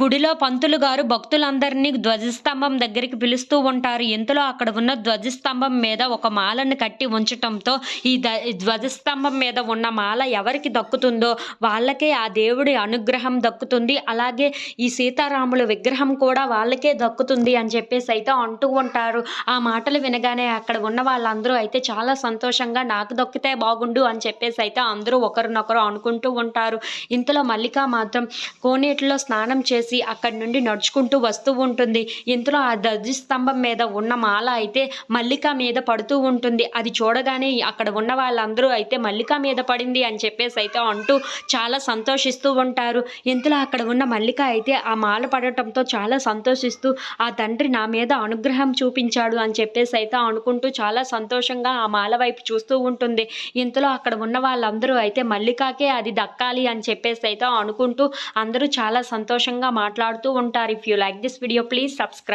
గుడిలో పంతులు గారు భక్తులందరినీ ధ్వజస్తంభం దగ్గరికి పిలుస్తూ ఉంటారు. ఇంతలో అక్కడ ఉన్న ధ్వజస్తంభం మీద ఒక మాలను కట్టి ఉంచటంతో ఈ ద ధ్వజస్తంభం మీద ఉన్న మాల ఎవరికి దక్కుతుందో వాళ్ళకే ఆ దేవుడి అనుగ్రహం దక్కుతుంది. అలాగే ఈ సీతారాముల విగ్రహం కూడా వాళ్ళకే దక్కుతుంది అని చెప్పేసి అయితే అంటూ ఉంటారు. ఆ మాటలు వినగానే అక్కడ ఉన్న వాళ్ళందరూ అయితే చాలా సంతోషంగా నాకు దక్కితే బాగుండు అని చెప్పేసి అయితే అందరూ ఒకరినొకరు అనుకుంటూ ఉంటారు. ఇంతలో మల్లిక మాత్రం కోనేటిలో స్నానం చేసి అక్కడి నుండి నడుచుకుంటూ వస్తూ ఉంటుంది. ఇంతలో ఆ ధ్వజస్తంభం మీద ఉన్న మాల అయితే మల్లిక మీద పడుతూ ఉంటుంది. అది చూడగానే అక్కడ ఉన్న వాళ్ళందరూ అయితే మల్లిక మీద పడింది అని చెప్పేసి అయితే అంటూ చాలా సంతోషిస్తూ ఉంటారు. ఇంతలో అక్కడ ఉన్న మల్లిక అయితే ఆ మాల పడటంతో చాలా సంతోషిస్తూ ఆ తండ్రి నా మీద అనుగ్రహం చూపించాడు అని చెప్పేసి అయితే అనుకుంటూ చాలా సంతోషంగా ఆ మాల వైపు చూస్తూ ఉంటుంది. ఇంతలో అక్కడ ఉన్న వాళ్ళందరూ అయితే మల్లికాకే అది దక్కాలి అని చెప్పేసి అయితే అనుకుంటూ అందరూ చాలా సంతోషంగా మాట్లాడుతూ ఉంటారు. If you like this video please subscribe